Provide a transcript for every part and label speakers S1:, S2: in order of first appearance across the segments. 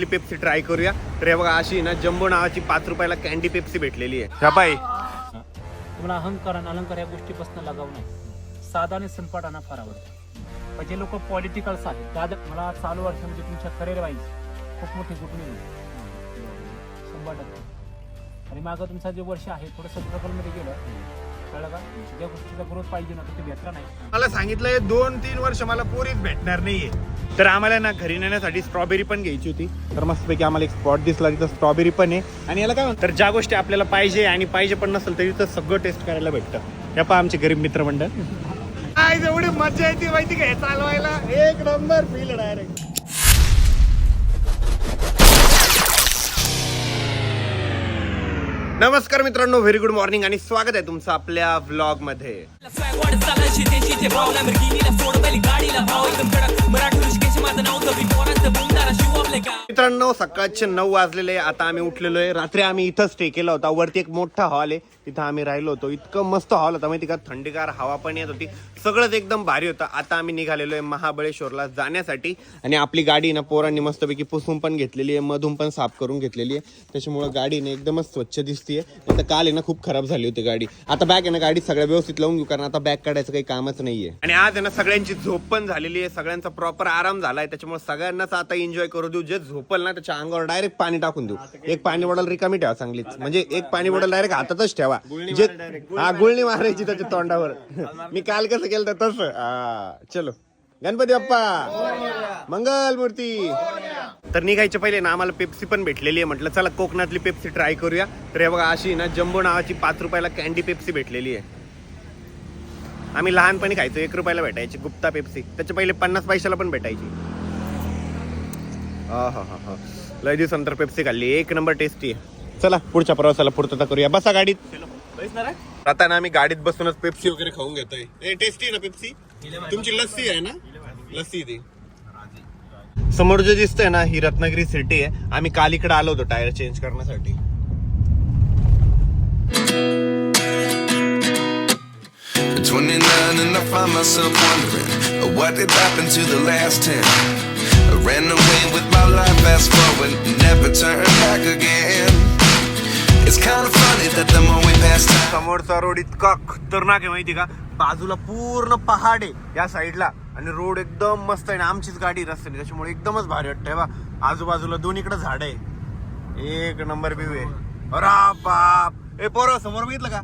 S1: कोकणातली Pepsi try करूया. तर हे बघा अशी ना जम्बो नावाची पाच रुपयाला कॅन्डी पेप्सी भेटलेली आहे. ह्या बाई.
S2: तुम्हाला अहंकार आणि अलंकार या गोष्टीपासून लगाव नाही. साधा आणि सनपाटाना फार आवडतं. पण जे लोक पॉलिटिकल आहेत त्या मला चालू वर्षामध्ये तुमच्या करिअर वाईज खूप मोठी न्यूज शंभर टक्के. आणि मागं तुमचं जे वर्ष आहे थोडं मध्ये गेलं. कळलं का? ज्या गोष्टीचा ग्रोथ पाहिजे ना तो ते भेटला नाही.
S1: मला सांगितलंय दोन तीन वर्ष मला पोरीच भेटणार नाहीये. तर आम्हाला ना घरी नेण्यासाठी स्ट्रॉबेरी पण घ्यायची होती. तर मस्तपैकी आम्हाला एक स्पॉट दिसला तिथं स्ट्रॉबेरी पण आहे. आणि याला काय म्हणतात तर ज्या गोष्टी आपल्याला पाहिजे आणि पाहिजे पण नसेल तरी तर सगळं टेस्ट करायला भेटतं. या पहा आमचे गरीब मित्रमंडळ. काय एवढी मजा येते माहिती काय चालवायला एक नंबर फील डायरेक्ट नमस्कार मित्रांनो व्हेरी गुड मॉर्निंग आणि स्वागत आहे तुमचं आपल्या
S3: व्लॉगमध्ये
S1: मित्रांनो सकाळचे नऊ वाजलेले आता आम्ही उठलेलो आहे. रात्री आम्ही इथं स्टे केला होता. वरती एक मोठा हॉल आहे. तिथं आम्ही राहिलो होतो. इतकं मस्त हॉल होता माहिती का? थंडीगार हवा पण येत होती. सगळंच एकदम भारी होतं. आता आम्ही निघालेलो आहे महाबळेश्वरला जाण्यासाठी. आणि आपली गाडी ना पोरांनी मस्तपैकी पुसून पण घेतलेली आहे मधून पण साफ करून घेतलेली आहे. त्याच्यामुळं गाडीने एकदमच स्वच्छ दिसतीये. आता काल आहे ना खूप खराब झाली होती गाडी. आता बॅग आहे ना गाडी सगळ्या व्यवस्थित लावून घेऊ कारण आता बॅग काढायचं काही कामच नाहीये. आणि आज आहे ना सगळ्यांची झोप पण झालेली आहे. सगळ्यांचा प्रॉपर आराम झालाय. त्याच्यामुळे सगळ्यांनाच आता एन्जॉय करू देऊ. जे झोपल ना त्याच्या अंगावर डायरेक्ट पाणी टाकून देऊ. एक पाणी बॉटल रिकामी ठेवा चांगलीच. म्हणजे एक पाणी बॉटल डायरेक्ट हातातच ठेवा. जे हा गुळणी मारायची त्याच्या तोंडावर. मी काल कसं केलं तर तसं. हा चलो. गणपती बाप्पा. मंगल मूर्ती तर निघायच्या पहिले ना आम्हाला पेप्सी पण भेटलेली आहे म्हटलं चला कोकणातली पेप्सी ट्राय करूया. तर हे बघा अशी ना जम्बो नावाची पाच रुपयाला कॅन्डी पेप्सी भेटलेली आहे. आम्ही लहानपणी खायचो एक रुपयाला भेटायची गुप्ता पेप्सी त्याच्या पहिले पन्नास पैशाला पण भेटायची. हा हा हा हा. लय दिवसानंतर पेप्सी खाल्ली. एक नंबर टेस्टी आहे. चला पुढच्या प्रवासाला पूर्तता करूया. बसा गाडीत. आता ना आम्ही गाडीत बसूनच पेप्सी वगैरे खाऊन घेतोय. ए टेस्टी आहे ना पेप्सी? तुमची लस्सी आहे ना? लस्सी ती समोर जे दिसतंय ना ही रत्नागिरी सिटी आहे. आम्ही काल इकडे आलो होतो टायर चेंज करण्यासाठी.
S4: At 29 and I find myself wondering uh, what did happen to the last 10. I ran away with my life, fast forward, never turn back again.
S1: समोरचा रोड इतका खतरनाक आहे माहिती का? बाजूला पूर्ण पहाड आहे या साईडला. आणि रोड एकदम मस्त आहे ना आमचीच गाडी रस्त्याने. त्याच्यामुळे एकदमच भारी वाटतंय. बा आजूबाजूला दोन्हीकडे झाड आहे. एक नंबर व्ह्यू आहे. अरे बाप! ए पोरं समोर बघितलं का?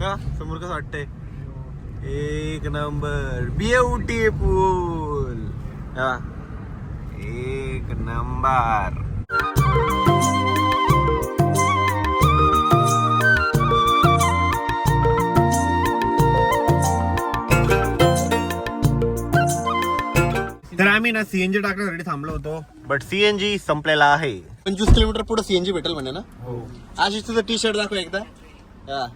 S1: का समोर कसं वाटतंय? एक नंबर ब्युटीफुल एक नंबर. आम्ही ना सीएनजी टाकण्यासाठी थांबलो होतो. बट सीएनजी संपलेला आहे. पंचवीस किलोमीटर पुढे सीएनजी भेटेल म्हणे ना? आशिष तुझं टी शर्ट दाखव एकदा. हा.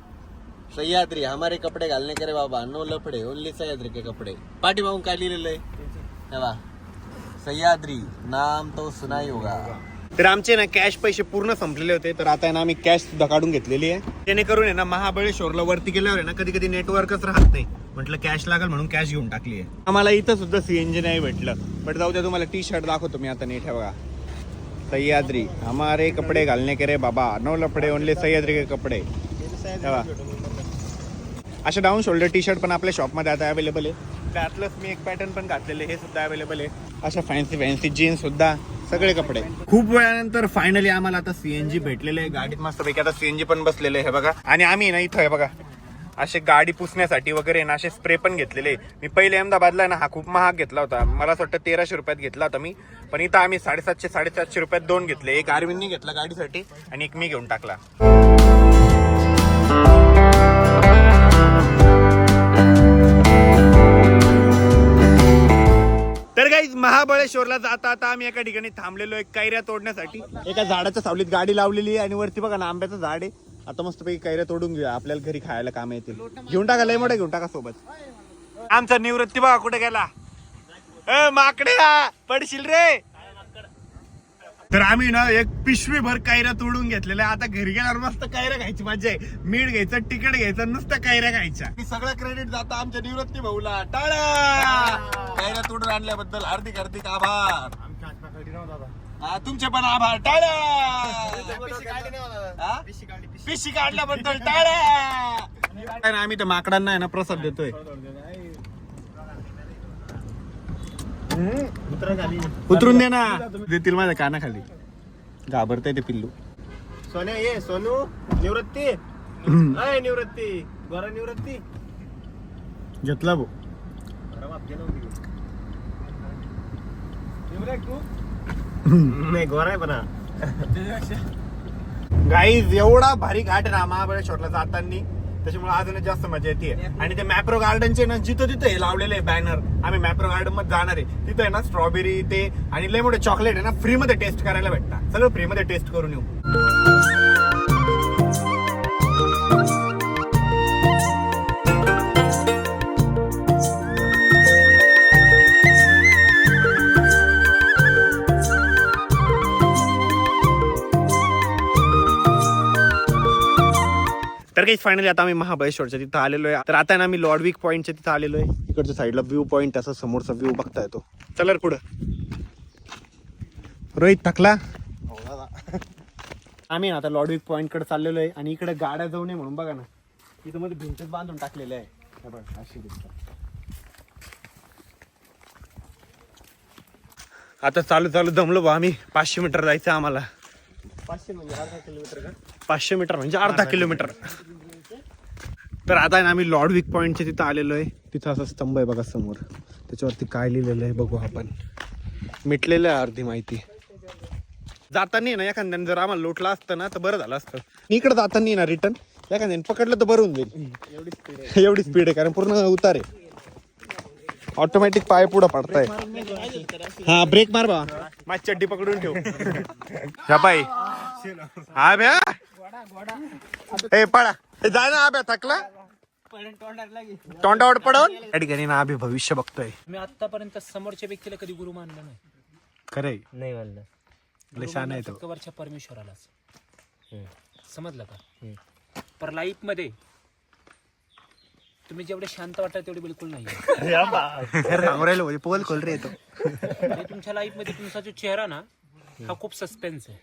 S1: सह्याद्री हमारे कपडे घालने करे बाबा. नो लफडे ओनली सह्याद्री के कपडे. पाठीमागून काय लिहिलेलं आहे? हे बा. सह्याद्री नाम तो सुनाई होगा. तर आमचे ना कॅश पैसे पूर्ण संपलेले होते तर आता आहे ना आम्ही कॅश सुद्धा काढून घेतलेली आहे. जेणेकरून आहे ना महाबळेश्वरला वरती गेल्यावर आहे ना कधी कधी नेटवर्कच राहत नाही. म्हटलं कॅश लागेल म्हणून कॅश घेऊन टाकली आहे. आम्हाला इथं सुद्धा सीएनजी नाही भेटलं. बट जाऊ द्या तुम्हाला टी शर्ट दाखवतो मी आता नीट बघा. सह्याद्री हमारे कपडे घालणे के रे बाबा. नो लफडे ओनले सह्याद्री के कपडे अशा डाऊन शोल्डर टी शर्ट पण आपल्या शॉपमध्ये आता अवेलेबल आहे. त्यातलंच मी एक पॅटर्न पण घातलेले हे सुद्धा अवेलेबल आहे. अशा फॅन्सी फॅन्सी जीन्स सुद्धा. सगळे कपडे. खूप वेळानंतर फायनली आम्हाला आता सीएनजी भेटलेले आहे. गाडीत मस्त पैकी आता सीएनजी पण बसलेले आहे हे बघा. आणि आम्ही ना इथं आहे बघा. असे गाडी पुसण्यासाठी वगैरे ना असे स्प्रे पण घेतलेले मी पहिले अहमदाबादला ना हा खूप महाग घेतला होता. मला असं वाटतं तेराशे रुपयात घेतला होता मी. पण इथं आम्ही साडेसातशे साडेसातशे रुपयात दोन घेतले. एक अरविंदनी घेतला गाडीसाठी आणि एक मी घेऊन टाकला. तर काही महाबळेश्वरला जाता आता आम्ही एका ठिकाणी थांबलेलो आहे कैऱ्या तोडण्यासाठी. एका झाडाच्या सावलीत गाडी लावलेली आहे आणि वरती बघा ना आंब्याचं झाड आहे. आता मस्त पैकी कैऱ्या तोडून घेऊया. आपल्याला घरी खायला काम येतील. घेऊन टाका लय मोठा घेऊन टाका सोबत. आमचा निवृत्ती बघा कुठे गेला? ए माकडे पडशील रे. तर आम्ही ना एक पिशवी भर कैऱ्या तोडून घेतलेल्या. आता घरी गेल्यावर मस्त कैऱ्या खायची मजा आहे. मीठ घ्यायचं तिकीट घ्यायचं नुसतं खायच्या. मी सगळं क्रेडिट जातं आमच्या निवृत्ती भाऊला. टाळा कैऱ्या तोडून आणल्याबद्दल हार्दिक हार्दिक आभार. हा, तुमचे पण आभार. टाळ्या! हा? पिशी काढल्याबद्दल टाळ्या! ना, आम्ही तर माकडांना आहे ना प्रसाद देतोय. उतरून दे ना. देतील माझ्या कानाखाली. घाबरताय ते पिल्लू.
S5: सोन्या ये सोनू निवृत्ती. अय निवृत्ती. गोरा निवृत्ती.
S1: घेतला भाऊ.
S5: नाही गोरा आहे पण.
S1: गाईज एवढा भारी घाट आहे ना महाबळेश्वरला जाताना. त्याच्यामुळे अजून जास्त मजा येते. आणि ते मॅप्रो गार्डनचे ना जिथं तिथं हे लावलेले आहे बॅनर आम्ही मॅप्रो गार्डनमध्ये जाणार आहे. तिथं आहे ना स्ट्रॉबेरी ते आणि लय मोठे चॉकलेट आहे ना फ्री मध्ये टेस्ट करायला भेटतात. सगळं फ्री मध्ये टेस्ट करून येऊ. तर काही फायनली आता आम्ही महाबळेश्वरच्या तिथं आलेलो आहे. तर आता ना आम्ही लॉर्डविक पॉईंटच्या तिथं आलेलो आहे. इकडच्या साईडला व्ह्यू पॉईंट असा समोरचा व्ह्यू बघता येतो. चला पुढं. रोहित थकला? आम्ही ना आता लॉर्डविक पॉईंटकडे चाललेलो आहे आणि इकडे गाड्या जाऊ नये म्हणून बघा ना. इथं मध्ये भिंतच बांधून टाकलेले आहे. बघ, अशी दिसतं. आता चालू चालू दमलो बा आम्ही. पाचशे मीटर जायचं आम्हाला.
S5: पाचशे म्हणजे अर्धा किलोमीटर का?
S1: पाचशे मीटर म्हणजे अर्धा किलोमीटर. तर आता आहे ना आम्ही लॉर्ड विक पॉईंटच्या तिथं आलेलो आहे. तिथं असा स्तंभ आहे बघा समोर. त्याच्यावरती काय लिहिलेलं आहे बघू आपण. मिटलेलं आहे अर्धी माहिती. जाताना ना एखाद्याने जर आम्हाला लोटला असतं ना तर बरं झालं असतं. इकडे जाताना ना रिटर्न एखाद्याने पकडलं तर बरं होऊन जाईल.
S5: एवढी स्पीड आहे
S1: कारण पूर्ण उतार आहे. ऑटोमॅटिक पाय पुढं पडताय. हा ब्रेक मार बा माझी चड्डी पकडून ठेव. ह्या पाय हा भ्या. ए पळा. ए, जा ना आब्या थकला? तोंडावर पडवून या ठिकाणी ना आम्ही भविष्य बघतोय.
S2: मी आतापर्यंत समोरच्या व्यक्तीला कधी गुरु मानलं नाही.
S1: खरंय.
S5: नाही म्हणलं
S1: लय शहाणा आहे तो.
S2: वरच्या परमेश्वरालाच. समजलं का? पर लाईफमध्ये तुम्ही जेवढे शांत वाटता तेवढे बिलकुल नाही
S1: पोल खोल रे येतो
S2: आणि तुमच्या लाईफमध्ये तुमचा जो चेहरा ना हा खूप सस्पेन्स आहे.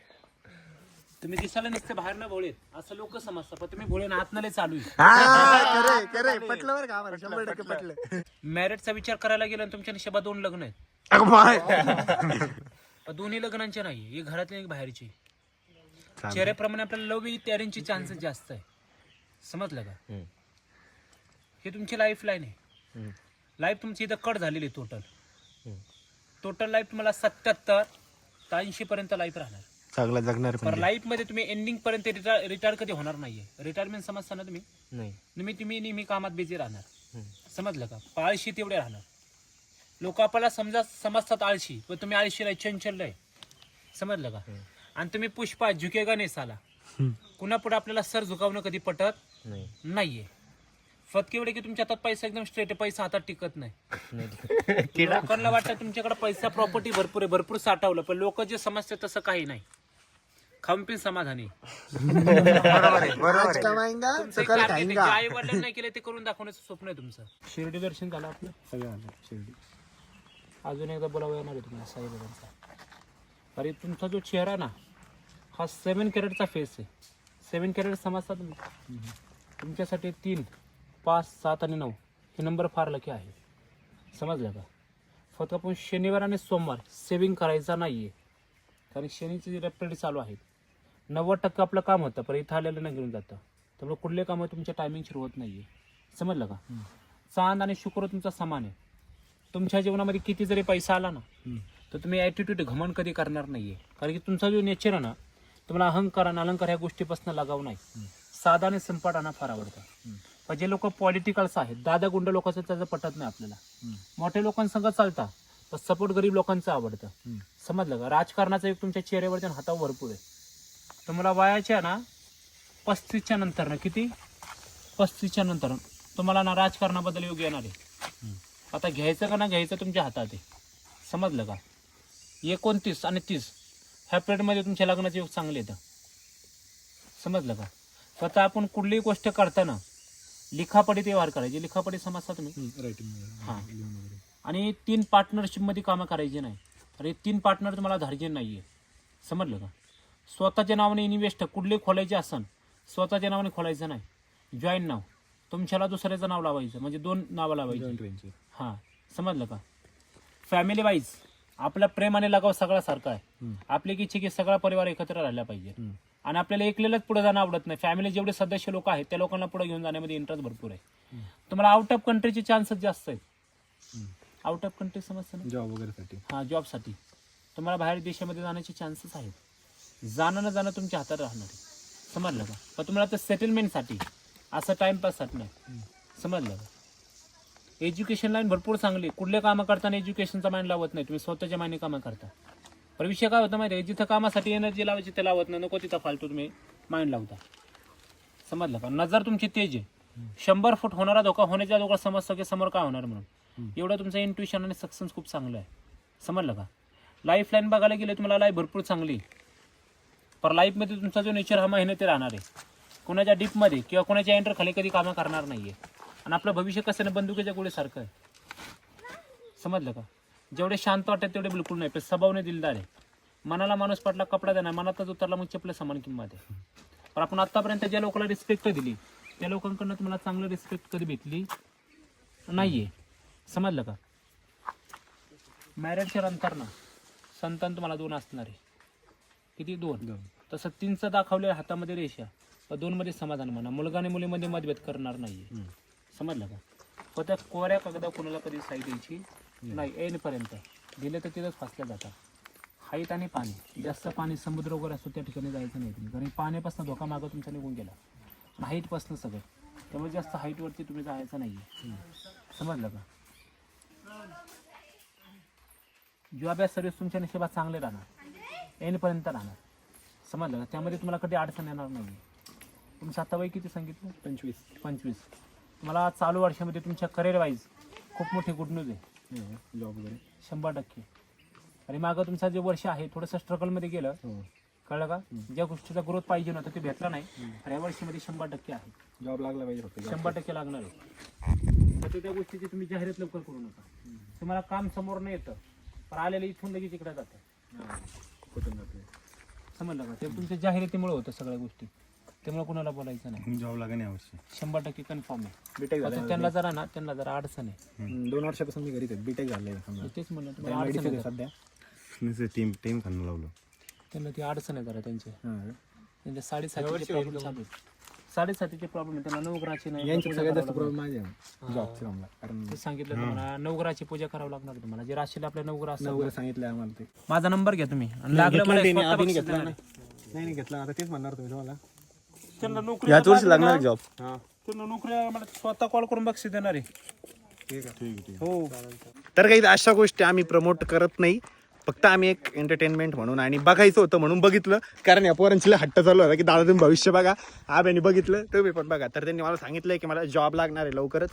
S2: तुम्ही दिसायला नसते बाहेर ना भोळेत असं लोक समजतात. पण तुम्ही भोळे हात नाले चालू आहे.
S1: खरे पटलं बरं का आम्हाला? शंभर टक्के पटलं
S2: मॅरेजचा विचार करायला गेला आणि तुमच्या निशेबा दोन लग्न आहेत.
S1: अगं माय.
S2: पण दोन्ही लग्नांचे नाही एक घरातले एक बाहेरचे. चेहऱ्याप्रमाणे आपल्याला लव विथ अरेंजचे चान्सेस जास्त आहे. समजलं का? हे तुमची लाईफ लाईन आहे. लाईफ तुमची इथं कट झालेली आहे टोटल टोटल लाईफ तुम्हाला सत्याहत्तर ते ऐंशी पर्यंत लाईफ राहणार.
S1: चांगला जगणार
S2: पर लाईफमध्ये तुम्ही एंडिंग पर्यंत रिटायर कधी होणार नाहीये. रिटायरमेंट समजता ना तुम्ही?
S5: नाही.
S2: तुम्ही तुम्ही नेहमी कामात बिझी राहणार. समजलं का? आळशी तेवढे राहणार. लोक आपल्याला समजा समजतात आळशी पण तुम्ही आळशीला चंचल आहे. समजलं का? आणि तुम्ही पुष्पा झुकेगा नाही साला कुणा पुढे आपल्याला सर झुकावणं कधी पटत
S5: नाही.
S2: नाहीये. फक्त एवढे की तुमच्या हातात पैसा एकदम स्ट्रेट पैसा हातात टिकत नाही. लोकांना वाटतं तुमच्याकडे पैसा प्रॉपर्टी भरपूर आहे भरपूर साठवलं पण लोक जे समजते तसं काही नाही. खाऊन पिन समाधानी आई वडिलांनी नाही केलं ते करून दाखवण्याचं स्वप्न आहे तुमचं. शिर्डी दर्शन झालं आपलं? सगळं शिर्डी. अजून एकदा बोलावं येणार आहे तुम्हाला साईबाबांचा अरे तुमचा जो चेहरा ना हा सेवन कॅरेटचा फेस आहे. सेवन कॅरेट समजता तुम्ही तुमच्यासाठी तीन पाच सात आणि नऊ हे नंबर फार लकी आहे. समजलं का? फक्त आपण शनिवार आणि सोमवार सेविंग करायचा नाही आहे कारण शनीचे रेपरेट चालू आहेत नव्वद टक्के आपलं काम होतं पण इथं आलेलं नाही घेऊन जातं. त्यामुळे कुठले कामं तुमच्या टायमिंगशी होत नाही आहे समजलं का? चांद आणि शुक्र तुमचा समान आहे. तुमच्या जीवनामध्ये किती जरी पैसा आला ना तर तुम्ही ॲटिट्यूड घमन कधी करणार नाही आहे कारण की तुमचा जो नेचर आहे ना तुम्हाला अहंकार आणि अलंकार ह्या गोष्टीपासून लगाव नाही. साधा आणि संपाटाना फार आवडतं. पण जे लोक पॉलिटिकल्स आहेत दादा गुंड लोकांचं त्याचं पटत नाही आपल्याला. मोठ्या लोकांसंग चालता पण सपोर्ट गरीब लोकांचं आवडतं. समजलं का? राजकारणाचा एक तुमच्या चेहऱ्यावरती आणि हातावर भरपूर आहे. तुम्हाला वयाच्या ना पस्तीसच्या नंतर ना किती? पस्तीसच्या नंतर. तुम्हाला ना राजकारणाबद्दल योग येणार आहे. आता घ्यायचं का ना घ्यायचं तुमच्या हातात आहे समजलं का? एकोणतीस आणि तीस ह्या पिरियडमध्ये तुमच्या लग्नाचे योग चांगले येतं समजलं का? फक्त आपण कुठलीही गोष्ट करताना लिखापडीत व्यवहार करायचे. लिखापडी समजता तुम्ही? हां आणि तीन पार्टनरशिपमध्ये कामं करायची नाही. अरे तीन पार्टनर तुम्हाला धार्जिन नाही आहे समजलं का? स्वतःच्या नावाने इन्व्हेस्ट कुठले खोलायचे असन स्वतःच्या नावाने खोलायचं नाही. जॉईन नाव. तुमच्याला दुसऱ्याचं नाव लावायचं म्हणजे दोन नावं लावायची. हां समजलं का? फॅमिली वाईज आपल्या प्रेमाने लगाव सगळा सारखा आहे. आपली इच्छा की सगळा परिवार एकत्र राहिला पाहिजे. आणि आपल्याला एकलेलंच पुढे जाणं आवडत नाही. फॅमिली जेवढे सदस्य लोक आहेत त्या लोकांना पुढे घेऊन जाण्यामध्ये इंटरेस्ट भरपूर आहे. तुम्हाला आउट ऑफ कंट्रीचे चान्सेस जास्त आहेत. आउट ऑफ कंट्री समजतं ना?
S5: जॉब वगैरे साठी
S2: हां जॉबसाठी तुम्हाला बाहेर देशामध्ये जाण्याचे चान्सेस आहेत. जाणं न जाणं तुमच्या हातात राहणार आहे. समजलं का? पण तुम्हाला तर सेटलमेंटसाठी असं टाइमपाससाठी नाही. समजलं का? एज्युकेशन लाईन भरपूर चांगली आहे. कुठले कामं करताना एज्युकेशनचा माइंड लावत नाही. तुम्ही स्वतःच्या माइंड कामं करता. पण विषय काय होता माहिती आहे जिथं कामासाठी एनर्जी लावायची ते लावत नाही. नको तिथं फालतू तुम्ही माइंड लावता. समजलं का? नजर तुमची तेज आहे. शंभर फूट होणारा धोका होण्याच्या धोका समजतं की समोर काय होणार म्हणून. एवढं तुमचं इंट्युशन आणि सक्सेस खूप चांगलं आहे. समजलं का? लाईफ लाईन बघायला गेले तुम्हाला लाईफ भरपूर चांगली पर लाईफमध्ये तुमचा जो नेचर हा मेहनती राहणार आहे. कोणाच्या डीपमध्ये किंवा कोणाच्या एंटर खाली कधी कामं करणार नाही आहे आणि आपलं भविष्य कसं ना बंदुकीच्या गोळीसारखं आहे. समजलं का? जेवढे शांत वाटतात तेवढे बिलकुल नाही पण स्वभावने दिलदार आहे. मनाला माणूस पटला कपडा देणार मनातच उतरला मग चपलं समान किंमत आहे. पण आपण आत्तापर्यंत ज्या लोकांना रिस्पेक्ट दिली त्या लोकांकडनं तुम्हाला चांगलं रिस्पेक्ट कधी भेटली नाही आहे समजलं का? मॅरेजच्या नंतर ना संतान तुम्हाला दोन असणार आहे. किती? दोन. दोन. तसं तीनचं दाखवले हातामध्ये रेषा पण दोन मध्ये समाधान म्हणा. मुलगा आणि मुलीमध्ये मतभेद करणार नाहीये. समजलं का? त्या कोऱ्या कागदा कोणाला कधी साई द्यायची नाही. येईपर्यंत दिले तर तिथंच फासल्या जातात. हाईट आणि पाणी. जास्त पाणी समुद्र वगैरे असतो त्या ठिकाणी जायचं नाही तुम्ही. कारण पाण्यापासून धोका मागं तुमचा निघून गेला. हाईटपासून सगळं. त्यामुळे जास्त हाईटवरती तुम्ही जायचं नाही समजलं का? जॉब या सर्व्हिस तुमच्या नशिबात चांगले राहणार. येईपर्यंत राहणार. समजलं का? त्यामध्ये तुम्हाला कधी अडचण येणार नाही तुमचं आता वय किती सांगितलं? पंचवीस. पंचवीस. तुम्हाला चालू वर्षामध्ये तुमच्या करिअर वाईज खूप मोठी गुड न्यूज आहे.
S5: जॉब वगैरे.
S2: शंभर टक्के. आणि मागं तुमचं जे वर्ष आहे थोडंसं स्ट्रगलमध्ये गेलं. कळलं का? ज्या गोष्टीचा ग्रोथ पाहिजे नव्हता ते भेटला नाही. आणि या वर्षीमध्ये शंभर टक्के आहे.
S5: जॉब लागला पाहिजे
S2: शंभर टक्के लागणार आहे. तर त्या गोष्टीची तुम्ही जाहिरात लवकर करू नका. तुम्हाला काम समोर नाही येतं. पण आलेलं इथून लगेच इकडे जातं.
S5: कुठून जाते
S2: समजलं का? ते तुमच्या जाहिरातीमुळे होतं सगळ्या गोष्टी. त्यामुळे कुणाला बोलायचं नाही.
S5: जॉब लागणे नाही अवश्य
S2: शंभर टक्के कन्फर्म आहे.
S5: बीटेक
S2: आता त्यांना जरा ना त्यांना जरा अडचण आहे.
S5: दोन वर्षापासून मी घरीच आहे. बीटेक झालंय समजा.
S2: तेच म्हणलं तुम्हाला अडचण आहे जरा.
S5: सध्या. टीम टीम खाणं लावलं.
S2: त्यांना ती अडचण आहे जरा त्यांची.
S5: हां.
S2: त्यांच्या चालू आहेत साडेसातीचे प्रॉब्लेम आहे त्यांना नवग्रहाची नाही पूजा
S5: सगळ्यात
S2: करावं
S5: जास्त
S2: लागणार.
S5: प्रॉब्लेम माझे आहे जॉबचे आम्हाला कारण
S2: ते सांगितलं तुम्हाला नवग्रहाची पूजा करावी लागणार तुम्हाला जे राशीला आपल्या नवग्रह असतात
S5: सांगितलं आम्हाला ते.
S2: माझा नंबर घ्या तुम्ही. आणि लागलं मला बक्षीस
S5: नाही. नाही नाही घेतला. आता तेच म्हणणार तुम्ही तुम्हाला.
S2: त्यांना नोकरी
S1: याच वर्षी लागणार जॉब
S5: हां.
S2: त्यांना नोकरी मला स्वतः कॉल करून बक्षीस देणार आहे.
S5: ठीक आहे. ठीक आहे
S2: हो
S1: तर काही अशा गोष्टी आम्ही प्रमोट करत नाही. फक्त आम्ही एक एंटरटेनमेंट म्हणून आणि बघायचं होतं म्हणून बघितलं. कारण या पोरांची हट्ट चालू होता की दादा तुम्ही भविष्य बघा. आब्याने बघितलं तुम्ही पण बघा. तर त्यांनी मला सांगितलंय की मला जॉब लागणार आहे लवकरच.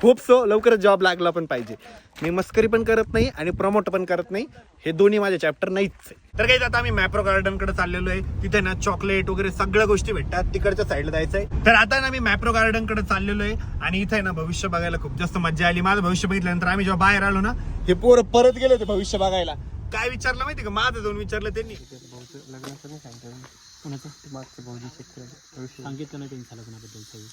S1: खूप सो लवकरच जॉब लागला पण पाहिजे. मी मस्करी पण करत नाही आणि प्रमोट पण करत नाही. हे दोन्ही माझे चॅप्टर नाहीच आहे. तर काही आता आम्ही मॅप्रो गार्डनकडे चाललेलो आहे. तिथे ना चॉकलेट वगैरे सगळ्या गोष्टी भेटतात. तिकडच्या साईडला जायचं आहे तर आता ना मी मॅप्रो गार्डनकडे चाललेलो आहे. आणि इथे ना भविष्य बघायला खूप जास्त मजा आली. माझं भविष्य बघितल्यानंतर आम्ही जेव्हा बाहेर आलो ना हे पोरं परत गेले होते भविष्य बघायला. काय विचारलं माहिती का? माझं जाऊन विचारलं त्यांनी.
S5: लग्नाचं नाही सांगतो
S2: कोणाचं
S5: मागचं भाऊजी चेक करायचं
S2: सांगितलं नाही त्यांच्या लग्नाबद्दल सगळी.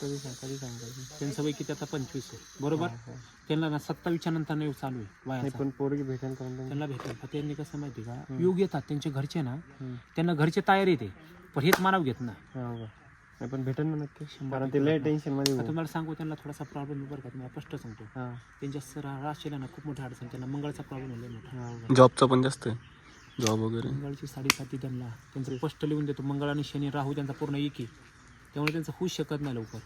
S2: कधी सांग कधी सांगायचं? त्यांचं वय किती आता? पंचवीस आहे. बरोबर? त्यांना ना सत्तावीसच्या नंतर नाही चालू आहे वयाचा.
S5: पण पोरगी भेटेल करून
S2: त्यांना भेटेल. पण त्यांनी कसं माहिती का? योग येतात. त्यांचे घरचे ना त्यांना घरचे तयारी येते. पण हेच मानव घेत नाही
S5: नाही पण भेटेल ना नक्की. कारण ते लय
S2: टेन्शनमध्ये तुम्हाला सांगू त्यांना थोडासा प्रॉब्लेम बरं का तुम्हाला स्पष्ट सांगतो.
S5: हां.
S2: त्यांच्या सर राशीला ना खूप मोठा अडचण त्यांना मंगळचा प्रॉब्लेम आहे लय मोठा.
S1: जॉबचं पण जास्त आहे. जॉब वगैरे.
S2: मंगळची साडेसाती त्यांना. त्यांचं स्पष्ट लिहून देतो मंगळ आणि शनी राहू त्यांचा पूर्ण एक आहे. त्यामुळे त्यांचं होऊच शकत नाही लवकर.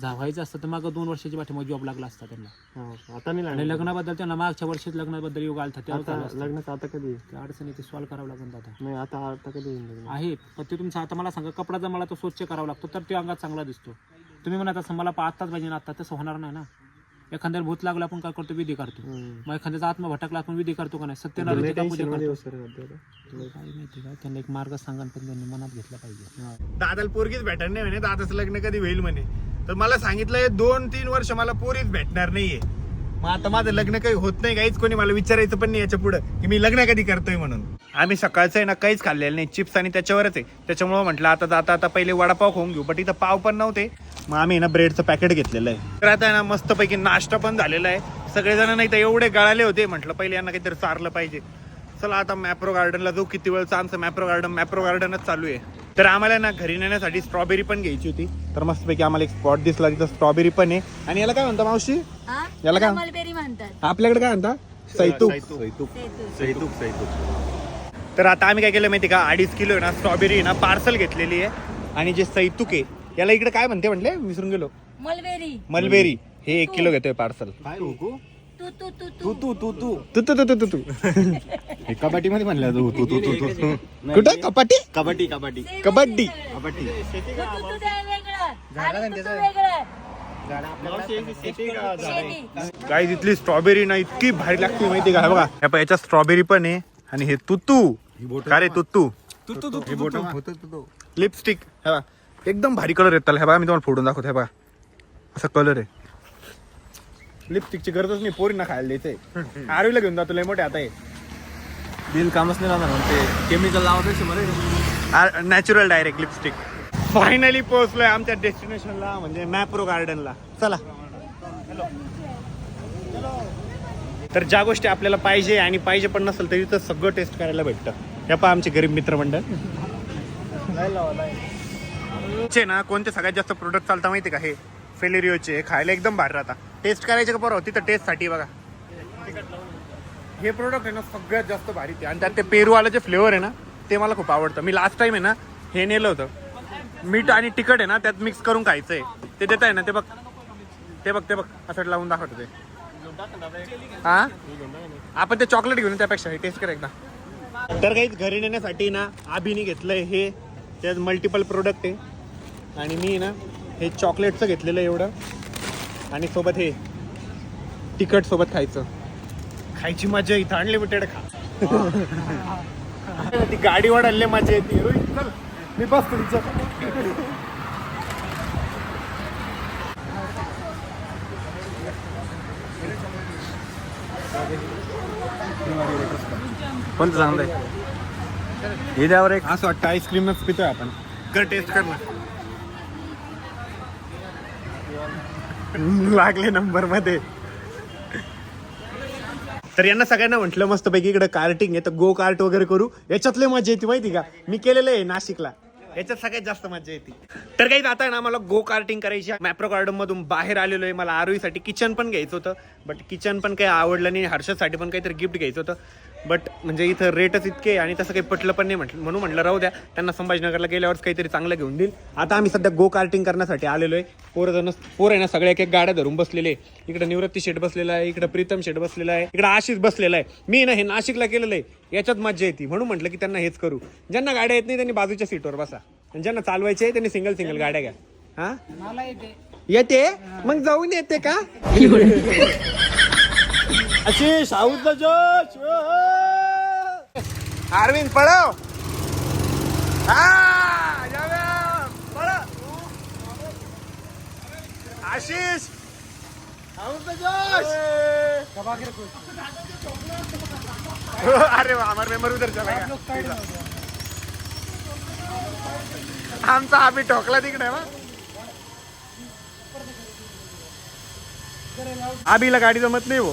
S2: जा व्हायचं असतं तर मागं दोन वर्षाची पाठीमागे जॉब लागला असता त्यांना.
S5: हां आता नाही
S2: आणि
S5: लागणार
S2: लग्नाबद्दल त्यांना मागच्या वर्षीच लग्नाबद्दल योग आलता चालू
S5: आता
S2: असतं.
S5: लग्नाचं आता कधी?
S2: त्या अडचणी ते सॉल्व्ह करावं लागेल आता.
S5: नाही आता आता कधी लग्न?
S2: आहे पण ते तुमचा आता मला सांगा कपडा जर मला तो स्वच्छ करावा लागतो तर ते अंगात चांगला दिसतो. तुम्ही म्हणत असं मला पा- आत्ताच पाहिजे ना आता तसं होणार नाही ना. एखाद्याला भूत लागला आपण काय करतो? विधी करतो मग एखाद्याचा आत्मा भटकला आपण विधी करतो का नाही? माहिती का त्यांना एक मार्ग सांगा पण त्यांनी मनात घेतला पाहिजे.
S1: दादाला पोरगीच भेटणार नाही म्हणे. दादाचं लग्न कधी होईल म्हणे. तर मला सांगितलंय दोन तीन वर्ष मला पोरीच भेटणार नाहीये. मग आता माझं लग्न काही होत नाही काहीच कोणी मला विचारायचं पण नाही याच्या पुढं की मी लग्न कधी करतोय म्हणून. आम्ही सकाळचं आहे ना काहीच खाल्लेलं नाही. चिप्स आणि त्याच्यावरच आहे. त्याच्यामुळे म्हटलं आता जाता आता पहिले वडापाव खाऊन घेऊ बट इथं पाव पण नव्हते. मग आम्ही ना ब्रेडचं पॅकेट घेतलेलं आहे. तर आता आहे ना मस्तपैकी नाश्ता पण झालेला आहे. सगळेजण नाही तर एवढे गळाले होते म्हटलं पहिले यांना काहीतरी चारलं पाहिजे. चला आता मॅप्रो गार्डनला जाऊ किती वेळचं आमचं मॅप्रो गार्डन मॅप्रो गार्डनच चालू आहे. तर आम्हाला ना घरी नेण्यासाठी स्ट्रॉबेरी पण घ्यायची होती. तर मस्तपैकी आम्हाला एक स्पॉट दिसला तिथं स्ट्रॉबेरी पण आहे. आणि याला काय म्हणता मावशी?
S6: हा?
S1: याला काय?
S6: मलबेरी म्हणतात.
S1: आपल्याकडे काय म्हणता? सैतूक.
S6: सेतू.
S1: तर आता आम्ही काय केलं माहिती का? अडीच किलो आहे ना स्ट्रॉबेरी ना पार्सल घेतलेली आहे. आणि जे सैतूक आहे याला इकडे काय म्हणते म्हणले विसरून गेलो.
S6: मलबेरी
S1: मलबेरी हे एक किलो घेतोय पार्सल
S6: तू तू तू तू
S5: तू तू तू
S1: तू तू तू तू तू
S5: हे कबाटी मध्ये म्हणलं तू तू तू तू तू
S1: कुठं कपाटी कबड्डी.
S6: तू तू वेगळं शेती
S1: काय इथली स्ट्रॉबेरी ना इतकी भारी लागते माहिती का हे बघा हे पहा, याच्यात स्ट्रॉबेरी पण आहे आणि हे तुत्तू का रे तुत्तू लिपस्टिक हे एकदम भारी कलर येत त्याला हे बघा मी तुम्हाला फोडून दाखवतो हे बघा असा कलर आहे लिपस्टिकची गरजच नाही पोरींना खायला द्यायचंय आरवीला घेऊन जातो लय मोठे आता हे.
S5: बिल कामच नाही राहणार म्हणते. केमिकल बरं
S1: नॅचरल डायरेक्ट लिपस्टिक फायनली पोहोचलोय आमच्या डेस्टिनेशनला म्हणजे मॅप्रो गार्डनला चला. तर ज्या गोष्टी आपल्याला पाहिजे आणि पाहिजे पण नसेल तरी तर सगळं टेस्ट करायला भेटतं. हे पहा आमचे गरीब मित्रमंडळ. चे ना कोणते सगळ्यात जास्त प्रोडक्ट चालतं माहिती का? हे फेलेरिओचे खायला एकदम भारी राहता टेस्ट करायचे का बरोबर तिथं टेस्टसाठी बघा. हे प्रोडक्ट आहे ना सगळ्यात जास्त भारी ते. आणि त्यात ते पेरूवालं जे फ्लेवर आहे ना ते मला खूप आवडतं. मी लास्ट टाइम आहे ना हे नेलं होतं. मीठ आणि तिखट आहे ना त्यात मिक्स करून खायचं आहे ते देत आहे ना ते बघ. ते बघ ते बघ. असं लावून दाखवतो ते. हा? आपण ते चॉकलेट घेऊन त्यापेक्षा. हे टेस्ट कर एकदा. तर काही घरी नेण्यासाठी ना आबीने घेतलंय हे. त्यात मल्टिपल प्रोडक्ट आहे. आणि मी ना हे चॉकलेटचं घेतलेलं आहे एवढं. आणि सोबत हे तिखट सोबत खायचं. खायची मजा इथं अनलिमिटेड खा ती गाडी वाढले मजा येते. रोहित, चल, मी बसतो तिचं
S5: कोणतं चांगलं आहे? हे द्यावर एक.
S1: असं वाटतं आईस्क्रीमच पितोय आपण. कर टेस्ट कर ना लागले नंबरमध्ये. तर यांना सगळ्यांना म्हटलं मस्तपैकी इकडे कार्टिंग आहे तर गो कार्ट वगैरे करू. याच्यातले मजा येते माहिती का? मी केलेलं आहे नाशिकला. याच्यात सगळ्यात जास्त मजा येते. तर काही आता ना मला गो कार्टिंग करायची मॅप्रो गार्डन मधून बाहेर आलेलो आहे. मला आरोईसाठी किचन पण घ्यायचं होतं बट किचन पण काही आवडलं नाही हर्षदसाठी पण काहीतरी गिफ्ट घ्यायचं होतं. बट म्हणजे इथं रेटच इतके आणि तसं काही पटलं पण नाही म्हटलं. म्हणून म्हटलं राहू द्या. त्यांना संभाजीनगरला गेल्यावर काहीतरी चांगलं घेऊन देईल. आता आम्ही सध्या गो कार्टिंग करण्यासाठी आलेलो आहे. पोरं जण पोर आहे ना सगळ्या एक एक गाड्या धरून बसलेले. इकडे निवृत्ती शेठ बसलेला आहे इकडे प्रीतम शेठ बसलेला आहे इकडे आशिष बसलेला आहे. मी ना हे नाशिकला केलेलं आहे. याच्यात मज्जा येते. म्हणून म्हटलं की त्यांना हेच करू. ज्यांना गाड्या येत नाही त्यांनी बाजूच्या सीटवर बसा. आणि ज्यांना चालवायचे आहे त्यांनी सिंगल सिंगल गाड्या घ्या. हा? येते? मग जाऊन येते का? आशिष आऊत जोश अरविंद पळव. आशिष. आऊत जोश अरे वा हमारे मेंबर उधर चला आमचा आम्ही ठोकला तिकडे वा. आबीला गाडी जमत नाही हो.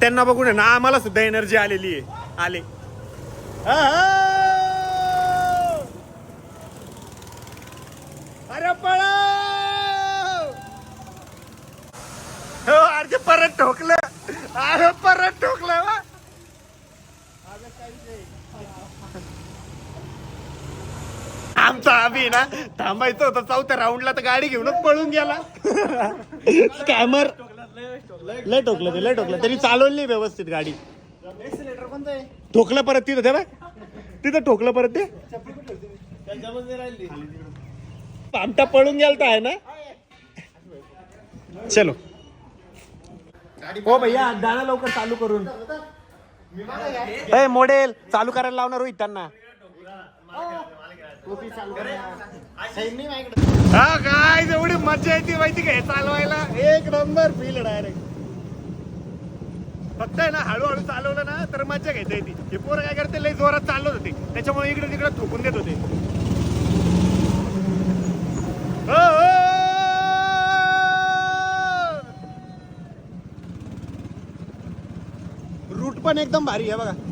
S1: त्यांना बघून आहे ना आम्हाला सुद्धा एनर्जी आलेली आहे. आले. अरे पळा हो अरे परत ठोकलं. अरे परत ठोकलं वा. आमचा आम्ही ना थांबायचं होतं चौथ्या राऊंडला तर गाडी घेऊनच पळून गेला. स्कॅमर लय टोकलं ते लय टोकलं तरी चालवली नाही व्यवस्थित गाडी. ठोकलं परत तिथं ते बघ तिथं ठोकलं परत ते. आमटा पळून गेलता आहे ना? चलो. हो भैया दाना लवकर चालू करून. ए मॉडेल चालू करायला लावणार रोहित त्यांना हा काय एवढी मजा येते माहिती काय चालवायला. एक नंबर फील डायरेक्ट फक्त आहे ना हळूहळू चालवलं ना तर मजा घेता येते. हे पोरं काय करते लई जोरात चालवत होते. त्याच्यामुळे इकडे तिकडे थोकून देत होते. हो, हो! रूट पण एकदम भारी आहे बघा.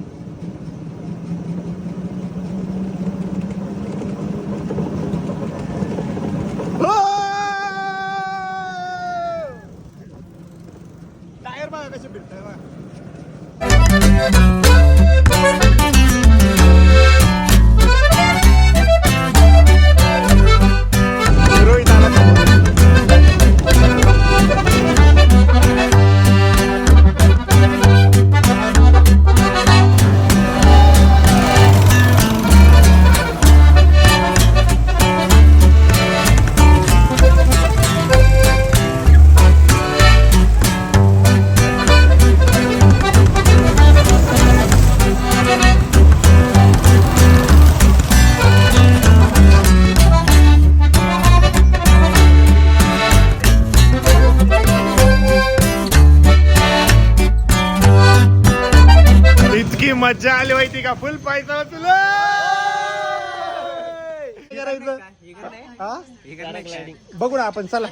S1: बघू. ना आपण चला.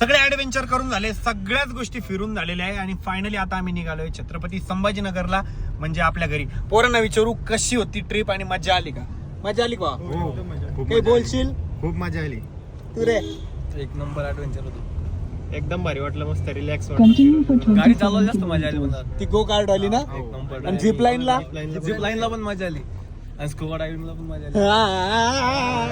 S1: सगळे ऍडव्हेंचर करून झाले. सगळ्याच गोष्टी फिरून झालेल्या आहे. आणि फायनली आता आम्ही निघालोय छत्रपती संभाजीनगरला म्हणजे आपल्या घरी. पोरांना विचारू कशी होती ट्रिप आणि मजा आली का? मजा आली का काही बोलशील?
S5: खूप मजा आली.
S1: तू रे.
S5: एक नंबर ऍडव्हेंचर होतो. एकदम भारी वाटलं मस्त रिलॅक्स
S7: 20
S5: गाडी चालवायला जास्त मजा आली मला.
S1: ती गो कार्ड आली ना?
S5: एक नंबर.
S1: आणि झिप लाईनला
S5: झिप लाईनला पण मजा आली. आणि स्कूबा पण मजा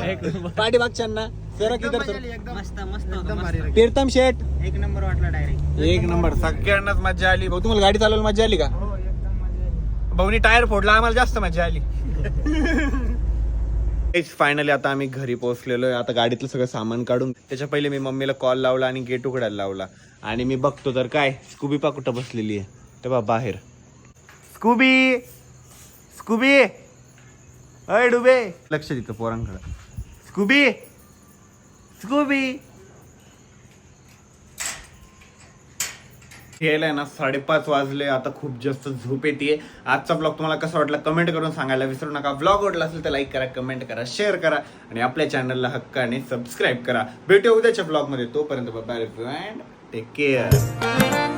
S5: आली.
S1: पाठीमागच्यांना जरा किधर सर
S8: मस्त मस्त.
S1: तीर्थम शेठ.
S8: एक नंबर वाटला डायरेक्ट
S1: एक नंबर. सगळ्यांनाच मजा आली. भाऊ तुम्हाला गाडी चालवायला मजा आली का? भाऊनी टायर फोडला आम्हाला जास्त मजा आली. फायनली आता आम्ही घरी पोहोचलेलो आहे. आता गाडीतलं सगळं सामान काढून. त्याच्या पहिले मी मम्मीला कॉल लावला आणि गेट उघडायला लावला. आणि मी बघतो तर काय स्कूबी पा कुठं बसलेली आहे. तेव्हा बाहेर. स्कूबी स्कूबी अय डुबे. लक्ष देतं पोरांकडे. स्कूबी. स्कूबी. यायला ना साडेपाच वाजले आता खूप जास्त झोप येते आजचा ब्लॉग तुम्हाला कसा वाटला कमेंट करून सांगायला विसरू नका. ब्लॉग आवडला असेल तर लाईक करा कमेंट करा शेअर करा आणि आपल्या चॅनलला हक्काने सबस्क्राईब करा. भेटूया उद्याच्या ब्लॉगमध्ये. तोपर्यंत बाय अँड टेक केअर